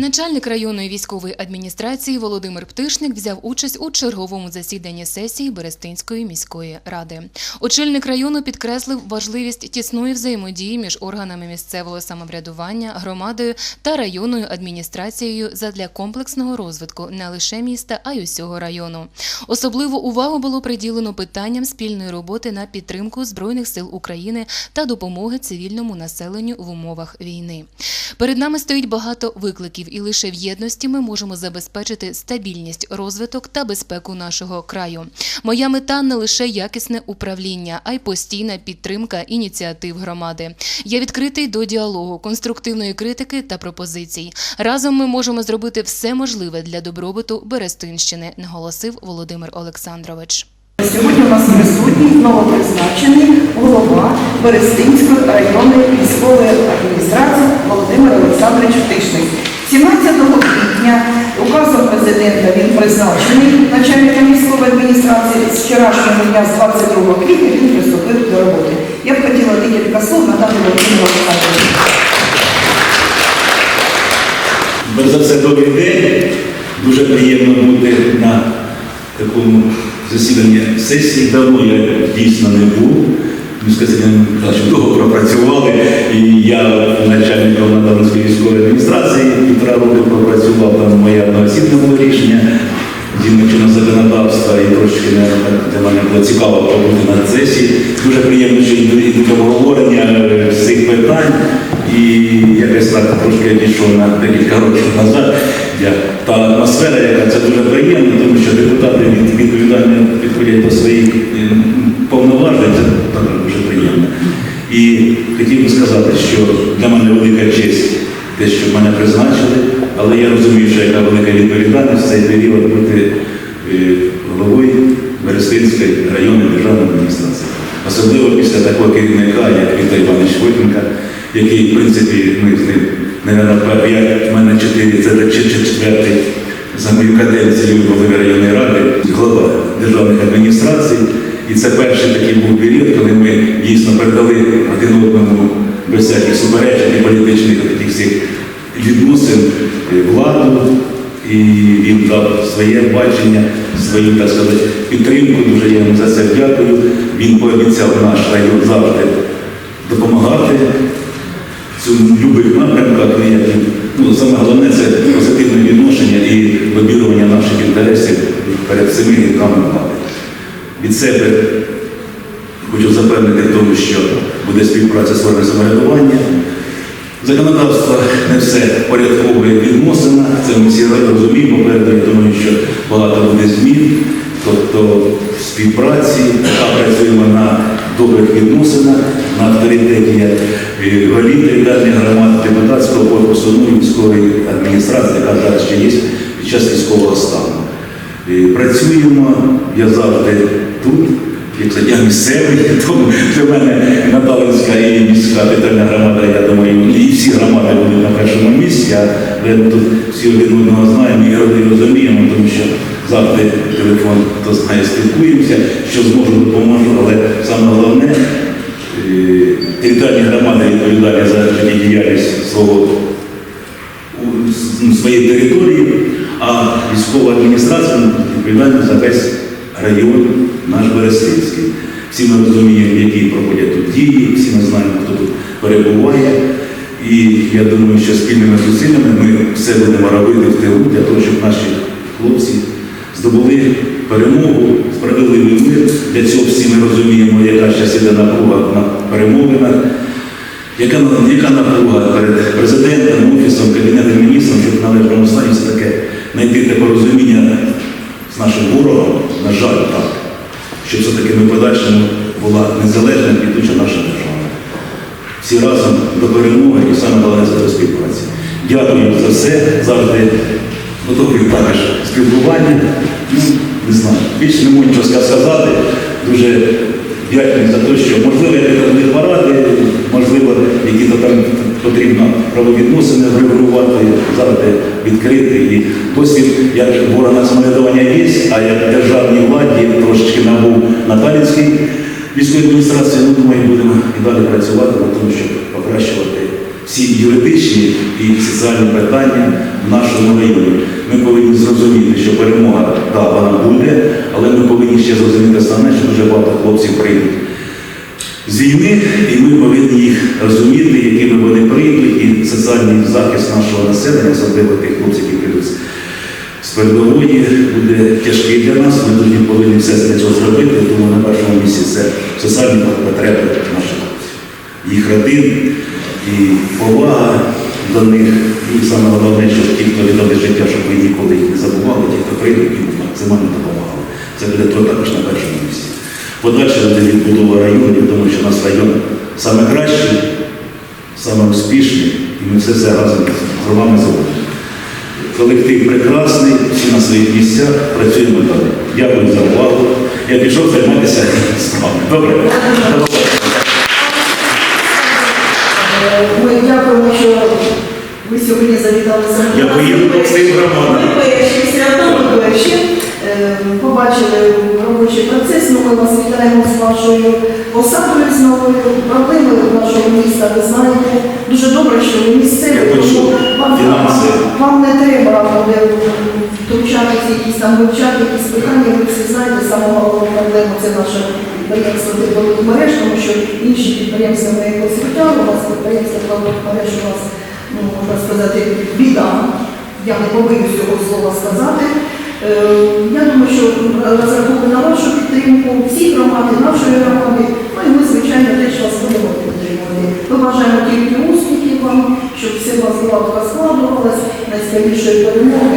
Начальник районної військової адміністрації Володимир Птишник взяв участь у черговому засіданні сесії Берестинської міської ради. Очільник району підкреслив важливість тісної взаємодії між органами місцевого самоврядування, громадою та районною адміністрацією задля комплексного розвитку не лише міста, а й усього району. Особливу увагу було приділено питанням спільної роботи на підтримку збройних сил України та допомоги цивільному населенню в умовах війни. Перед нами стоїть багато викликів, і лише в єдності ми можемо забезпечити стабільність, розвиток та безпеку нашого краю. Моя мета не лише якісне управління, а й постійна підтримка ініціатив громади. Я відкритий до діалогу, конструктивної критики та пропозицій. Разом ми можемо зробити все можливе для добробуту Берестинщини, наголосив Володимир Олександрович. Сьогодні у нас присутній новопризначений голова Берестинської районної військової адміністрації Володимир Олександрович Тишник. 17 квітня указом президента він призначений начальником військової адміністрації. З вчорашнього дня, з 22 квітня, він приступив до роботи. Я б хотіла декілька слов надати Володимиру Олександровичу. За все, добрий день. Дуже приємно бути на такому засіданні сесії. Давно я дійсно не був. З Костянтином Михайловичем довго пропрацювали. І я начальником Надавницької військової адміністрації півтора роки пропрацював там моє одноосібне було рішення. Згідно законодавства і трошки для мене було цікаво побути на сесії. Дуже приємно, що йдуть обговорення е, всіх питань. І якось так трошки дійшов на декілька років назад. Та атмосфера, яка це дуже приємно, тому що депутати від- відповідально підходять до своїх е, повноважень, це дуже приємно. І хотів би сказати, що для мене велика честь те, що мене призначили, але я розумію, що яка велика відповідальність в цей період бути е, головою Берестинської районної державної адміністрації. Особливо після такого керівника, як Віктор Іванович Войтенка, який, в принципі, ми з ним, не я, в мене чотири, це четвертий за мою каденцію голови районної ради, голова державних адміністрацій. І це перший такий був період, коли ми дійсно передали один одному без всяких суперечок і політичних таких всіх відносин е, владу. І він дав своє бачення, свою так сказати, підтримку. Дуже я йому за це дякую. Він пообіцяв наш район завжди допомагати в любих напрямках. І, Ну, саме головне це позитивне відношення і лобірування наших інтересів перед цими влади. Від себе хочу запевнити в тому, що буде співпраця з органами самоврядування. Законодавство не все порядковує відносина, це ми всі розуміємо, попереду я думаю, що багато буде змін, тобто в співпраці, поки працюємо на добрих відносинах, на авторитеті е, голів територіальних громад, і військової адміністрації, яка зараз ще є під час військового стану. Е, Працюємо, я завжди тут, як я місцевий, тому для мене Наталинська і міська територіальна громада, я думаю, і всі громади будуть на першому місці, а ми тут всі один одного знаємо і один розуміємо, тому що завжди телефон, хто знає, спілкуємося, що зможу, допоможу, але саме головне, е, територіальні громади відповідальні за життєдіяльність свого своєї території, а військова адміністрація відповідальна за весь район наш Берестинський. Всі ми розуміємо, які проходять тут дії, всі ми знаємо, хто тут перебуває. І я думаю, що спільними зусиллями ми все будемо робити в тилу для того, щоб наші хлопці здобули перемогу, справедливий мир. Для цього всі ми розуміємо, яка зараз іде напруга на перемовинах. Яка, яка напруга перед президентом, офісом, кабінетом міністрів, щоб належному стані все таке знайти те порозуміння з нашим ворогом, на жаль, так, щоб все-таки ми подальшому була незалежна і квітуча наша держава. Всі разом до перемоги і саме головне до співпраці. Дякую за все, завжди готовий також спілкування. Ну, не знаю, більше не можу сказати. Дуже дякую за те, що можливо не поради, можливо, які-то там потрібно правовідносини врегулювати, завжди відкрити. І досвід як ворога самоврядування є, а як державній владі трошечки набув Наталінський військової адміністрації, ну думаю, будемо і далі працювати на тому, щоб покращувати всі юридичні і соціальні питання в нашому районі. Ми повинні зрозуміти, що перемога да, вона буде, але ми повинні ще зрозуміти основне, що дуже багато хлопців прийдуть з війни, і ми повинні їх розуміти, якими вони прийдуть, і соціальний захист нашого населення, особливо тих хлопців, які прийдуть з- передової, буде тяжкий для нас. Ми тоді повинні все для цього зробити. Тому на першому місці це соціальні потреби наших їх родин і повага до них. І саме головне, щоб ті, хто віддали життя, щоб ви ніколи їх не забували, ті, хто прийдуть, їм максимально допомагали. Це буде також на першому місці. Подальше буде відбудова району. Я думаю, що у нас район саме кращий, саме успішний, і ми все це разом з вами зробимо. Колектив прекрасний, всі на своїх місцях, працюємо далі. Дякую за увагу. Я пішов займатися справами. Добре? Ми дякуємо, що ви сьогодні завітали саме. Я поїду по всім громадам. Ми перші, свято, ми перші. Е, Побачили робочий процес, ми вас вітаємо з вашою посадою з новою. Проблеми нашого міста, ви знаєте. Дуже добре, що ви місцеві, тому вам, вам не треба буде втручатися, якісь там вивчати, якісь питання, ви всі знаєте, саме головна проблема це наше підприємство теплових мереж, тому що інші підприємства ми якось витягли, у вас підприємство теплових мереж у вас, ну, можна сказати, біда. Я не побоюсь цього слова сказати. Е, Я думаю, що розраховую на вашу підтримку, всі громади, нашої громади, ну і ми, звичайно, теж вас будемо підтримувати. Ми бажаємо тільки успіхів вам, щоб все у вас гладко складувалось, найскорішої перемоги.